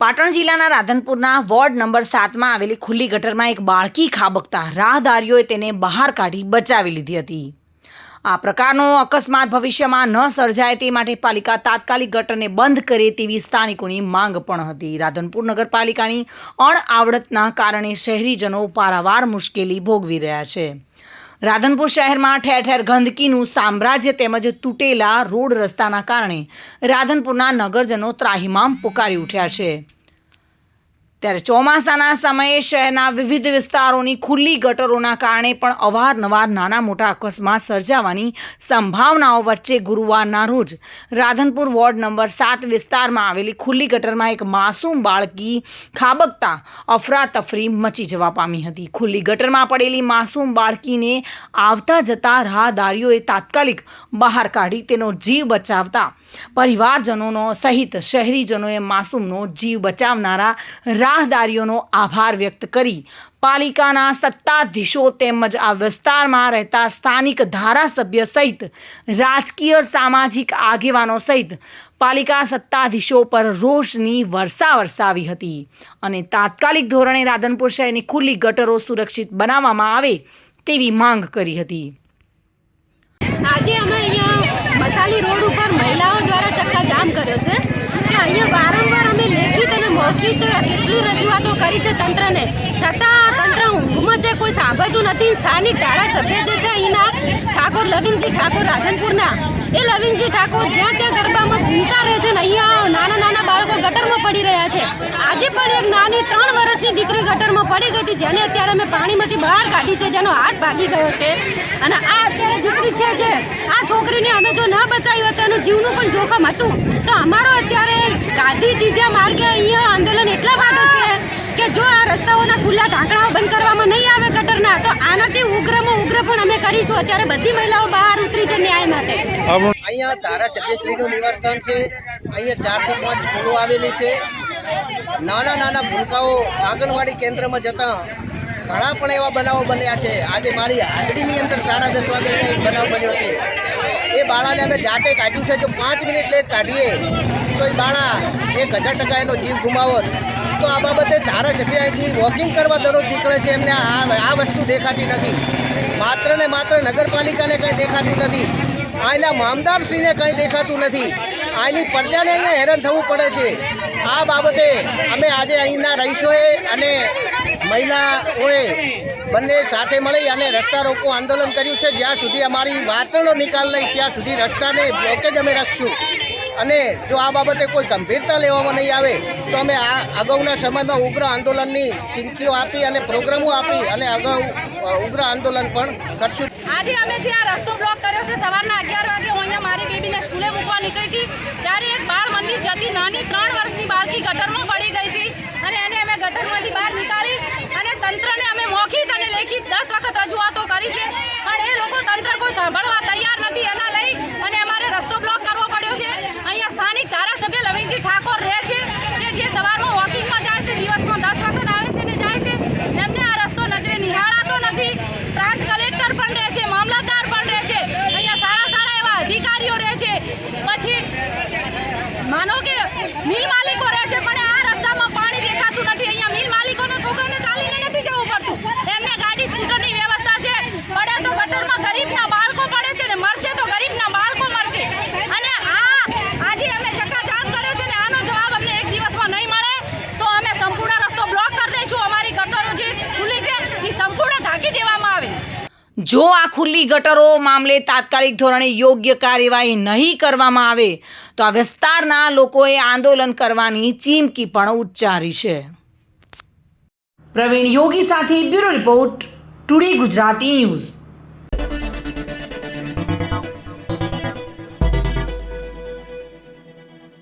પાટણ જિલ્લાના રાધનપુરના ward number સાતમાં આવેલી ખુલ્લી ગટરમાં એક બાળકી ખાબકતા રાહદારીઓએ તેને બહાર કાઢી બચાવી લીધી હતી. આ પ્રકારનો અકસ્માત ભવિષ્યમાં ન સર્જાય તે માટે પાલિકા તાત્કાલિક ગટરને બંધ કરે તેવી સ્થાનિકોની માંગ પણ હતી. રાધનપુર નગરપાલિકાની અણઆવડતના કારણે શહેરીજનો પારાવાર મુશ્કેલી ભોગવી રહ્યા છે. રાધનપુર શહેરમાં ઠેર ઠેર ગંદકીનું સામ્રાજ્ય તેમજ તૂટેલા રોડ રસ્તાના કારણે રાધનપુરના નગરજનો ત્રાહિમામ પુકારી ઉઠ્યા છે. ત્યારે ચોમાસાના સમયે શહેરના વિવિધ વિસ્તારોની ખુલ્લી ગટરોના કારણે પણ અવારનવાર નાના મોટા અકસ્માત સર્જાવાની સંભાવનાઓ વચ્ચે ગુરુવારના રોજ રાધનપુર વોર્ડ નંબર સાત વિસ્તારમાં આવેલી ખુલ્લી ગટરમાં એક માસૂમ બાળકી ખાબકતા, અફરાતફરી મચી જવા પામી હતી. ખુલ્લી ગટરમાં પડેલી માસૂમ બાળકીને આવતા જતા રાહદારીઓએ તાત્કાલિક બહાર કાઢી તેનો જીવ બચાવતા પરિવારજનોનો સહિત શહેરીજનોએ માસૂમનો જીવ બચાવનારા રાહદારીઓનો આભાર વ્યક્ત કરી પાલિકાના સત્તાધીશો તેમજ આ વિસ્તારમાં રહેતા સ્થાનિક ધારાસભ્ય સહિત રાજકીય સામાજિક આગેવાનો સહિત પાલિકા સત્તાધીશો પર રોષની વર્ષા વરસાવી હતી. અને તાત્કાલિક ધોરણે રાધનપુર શહેરની ખુલ્લી ગટરો સુરક્ષિત બનાવવામાં આવે તેવી માંગ કરી હતી. આજે અમે અહીંયા મસાલી રોડ ઉપર મહિલાઓ દ્વારા ચક્કા જામ કર્યો છે. કે અહીંયા મૌખિક કેટલી રજૂઆતો કરી છે તંત્રને? છતાં છે કોઈ સાંભળતું નથી, સ્થાનિક ધારાસભ્ય જે છે અહીંના, ઠાકોર લવિંગજી ઠાકોર રાધનપુરના. એ લવિંગજી ઠાકોર જ્યાં ત્યાં ગરબામાં ઘૂમતા રહે છે ને અહીંયા નાના નાના બાળકો ગટરમાં પડી રહ્યા છે. આજે પણ એક નાની ત્રણ વર્ષની દીકરી ગટરમાં પડી ગઈ હતી, જેને અત્યારે અમે પાણીમાંથી બહાર કાઢી છે, જેનો હાથ ભાગી ગયો છે. અને આ અત્યારે દીકરી છે જે, આ છોકરીને અમે જો ન બચાવી હોત એનું જીવનું પણ જોખમ હતું. તો અમારો અત્યારે ગાંધી ચીધ્યા માર્ગે અહીંયા આંદોલન એટલા માટે છે કે જો આ રસ્તાઓના ખુલ્લા ઢાંકણાઓ બંધ કરવામાં નહીં ગટરના તો આનાથી ઉગ્રમાં ઉગ્ર પણ અમે કરીશું. અત્યારે બધી મહિલાઓ બહાર ઉતરી છે ન્યાય માટે. અહીંયા ધારાસભ્યશ્રીનું નિવાસસ્થાન છે. અહીંયા ચારથી પાંચ સ્કૂલો આવેલી છે. નાના નાના ભૂલકાઓ આંગણવાડી કેન્દ્રમાં જતા ઘણા પણ એવા બનાવો બન્યા છે. આજે મારી હાજરીની અંદર સાડા દસ વાગે અહીંયા એક બનાવ બન્યો છે. એ બાળાને અમે જાતે કાઢ્યું છે. જો પાંચ મિનિટ લેટ કાઢીએ, તો એ બાળા એક હજાર ટકા એનો જીવ ગુમાવત. તો આ બાબતે ધારાસભ્ય અહીંથી વોકિંગ કરવા દરરોજ નીકળે છે, એમને આ આ વસ્તુ દેખાતી નથી. માત્ર ને માત્ર નગરપાલિકાને કંઈ દેખાતું નથી. અહીંના મામદારશ્રીને કંઈ દેખાતું નથી. અહીંની પ્રજાને અહીંયા હેરાન થવું પડે છે. આ બાબતે અમે આજે અહીંના રહીશોએ અને મહિલાઓએ બંને સાથે મળી અને રસ્તા રોકો આંદોલન કર્યું છે. જ્યાં સુધી અમારી વાતનો નિકાલ નહીં, ત્યાં સુધી રસ્તાને બ્લોકેજ અમે રાખશું. અને જો આ બાબતે કોઈ ગંભીરતા લેવામાં નહીં આવે, તો અમે આ અગાઉના સમયમાં ઉગ્ર આંદોલનની ચીમકીઓ આપી અને પ્રોગ્રામો આપી અને અગાઉ ઉગ્ર આંદોલન પણ કરશું. આજે અમે જે આ રસ્તો બ્લોક કર્યો છે, સવારના અગિયાર વાગે હું અહીંયા મારી બેબીને સ્કૂલે મૂકવા નીકળી હતી, ત્યારે એક બાળ મંદિર જતી નાની ત્રણ વર્ષની બાળકી ગટરમાં પડી ગઈ હતી અને એને અમે ગટરમાંથી બહાર નીકાળી અને તંત્રને અમે મૌખિક અને લેખિત દસ વખત રજૂઆતો કરી છે પણ એ લોકો તંત્ર કોઈ સાંભળવા તૈયાર નથી એના લઈ અને અમારે રસ્તો બ્લોક કરવો પડ્યો છે અહીંયા સ્થાનિક ધારાસભ્ય લવિંગજી ઠાકોર રહે છે કે જે સવારમાં વોકિંગમાં જાય છે દિવસમાં દસ વખત આવે છે ને જાય છે એમને આ રસ્તો નજરે નિહાળાતો નથી પ્રાંત કલેક્ટર પણ રહે છે મામલતદાર પણ રહે છે અહીંયા સારા સારા એવા અધિકારીઓ રહે છે પછી માનો કે મિલ માલિકો રહે છે પણ આ રસ્તામાં પાણી દેખાતું નથી અહીંયા મિલ માલિકોને છોકરાને ચાલીને નથી જવું પડતું એમને ગાડી સ્કૂટરની વ્યવસ્થા છે પડે તો ગટરમાં ગરીબના બાળકો પડે છે ને મરશે તો ગરીબના બાળકો મરશે અને આ આજે અમે ચક્કા જામ કરે છે ને આનો જવાબ અમને એક દિવસમાં નહીં મળે તો અમે સંપૂર્ણ રસ્તો બ્લોક કરી દઈશું અમારી ગટરો જે ખુલ્લી છે એ સંપૂર્ણ ઢાંકી દેવામાં આવે જો આ ખુલ્લી ગટરો મામલે તાત્કાલિક ધોરણે યોગ્ય કાર્યવાહી નહીં કરવામાં આવે, તો આ વિસ્તારના લોકોએ આંદોલન કરવાની ચીમકી પણ ઉચ્ચારી છે. પ્રવીણ યોગી સાથે bureau report, today Gujarati news.